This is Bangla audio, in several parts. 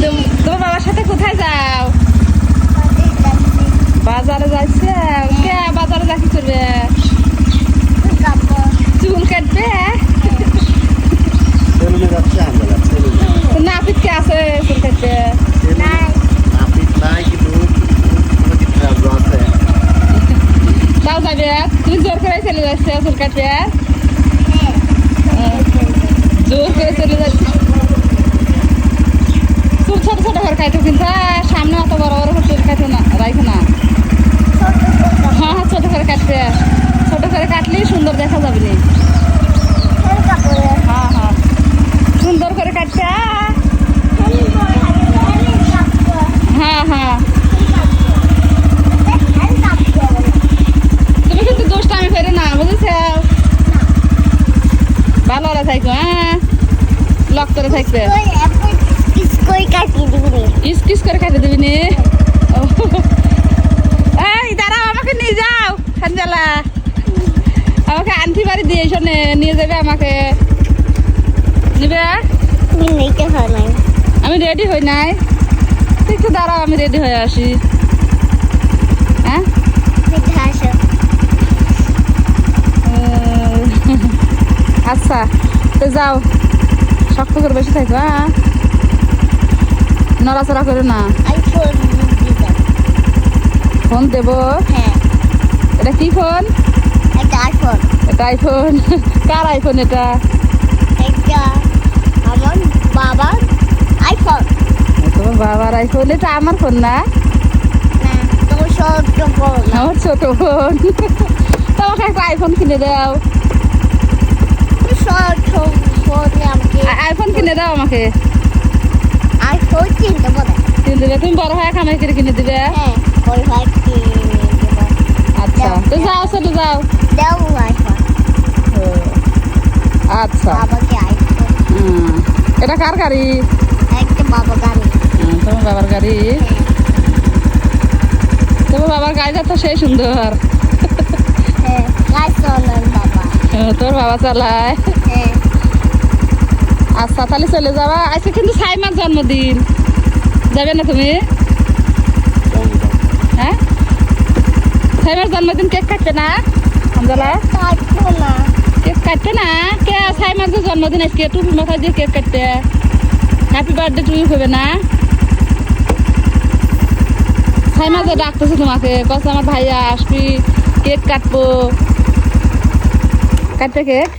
তুম- তোমার বাবার সাথে কোথায় যাও? বাজারে যাচ্ছে? কে বাজারে যাচ্ছি চলবে? চুল কাটবে? নাপিত কে আছে চুল কাটবে তাও যাবে? তুমি জোর করে চলে যাচ্ছে চুল কাটবে জোর করে চলে যাচ্ছে চুল ছোট ছোট করে কাটো কিন্তু সামনে অত বড় বড় করে চুল কাটো না রাখো না। হ্যাঁ হ্যাঁ ছোট করে কাটবে। ছোট করে কাটলেই সুন্দর দেখা যাবে নি হ্যাঁ হ্যাঁ। সুন্দর করে কাটছে হ্যাঁ হ্যাঁ। তুমি কিন্তু দোষটা আমি ফেরে না, বুঝেছ? ভালো ওরা থাকব হ্যাঁ। লক করে থাকবে কিস কিস করে কাটে দিবি নি। এই দাঁড়াও আমাকে নিয়ে যাও সঞ্জালা আমাকে আন্টি বাড়ি দিয়ে এসো নিয়ে যাবে আমাকে। নিবে? আমি রেডি হই নাই। একটু দাঁড়াও আমি রেডি হয়ে আসি। হ্যাঁ? আচ্ছা তো যাও। শক্ত করে বসে থাকব হ্যাঁ? নড়াচড়া করে না। ফোন দেবো? এটা কি ফোন? এটা আইফোন কার আইফোন এটা? আমার বাবা আইফোন তোমার বাবার আইফোন এটা আমার ফোন না। আমার ছোট ফোন। তোমাকে একটা আইফোন কিনে দাও। আইফোন কিনে দাও আমাকে। কিনে দেবে তুমি বড় হয়ে কামাই করে কিনে দিবে? হ্যাঁ ওই ভাই কিনে দেবো আচ্ছা তো যাও চলে যাও। দাও আইফোন আচ্ছা। বাবাকে আইফোন। এটা কার গাড়ি? একটা বাবা গাড়ি তোমার বাবার গাড়ি? তোমার বাবার গাড়িটা তো সেই সুন্দর। হ্যাঁ গাছ চলেন বাবা। তোর বাবা চালায়। হ্যাঁ। আচ্ছা তাহলে চলে যাবা। আজকে কিন্তু সাইমার জন্মদিন। যাবে না তুমি? হ্যাঁ? সাইমার জন্মদিন কেক কাটবে না আমজালা কেক কাটবে না? কে, সাইমার যে জন্মদিন আজকে টুপি মাথায় দিয়ে কেক কাটতে হ্যাপি বার্থডে টু হবে না? সাইমা যে ডাকতেছে তোমাকে কত আমার ভাইয়া আসবি, কেক কাটবো। কাটবে কেক?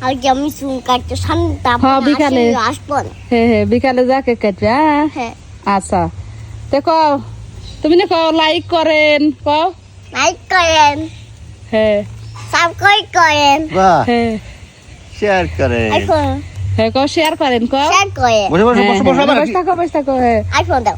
আর কি আমি চুল কাটতে শান্তা হ্যাঁ, বিকালে। আসব হ্যাঁ হ্যাঁ বিকালে যা কাটবে হ্যাঁ? হ্যাঁ। আচ্ছা। কও তুমি না কও লাইক করেন কও লাইক করেন। হ্যাঁ। সাবস্ক্রাইব করেন। বাহ। হ্যাঁ। শেয়ার করে আইফোন। হ্যাঁ কও শেয়ার করেন কও? শেয়ার করেন। বসে বসে বসে হ্যাঁ, বসে থাকো বসে থাকো হ্যাঁ। আইফোন দাও।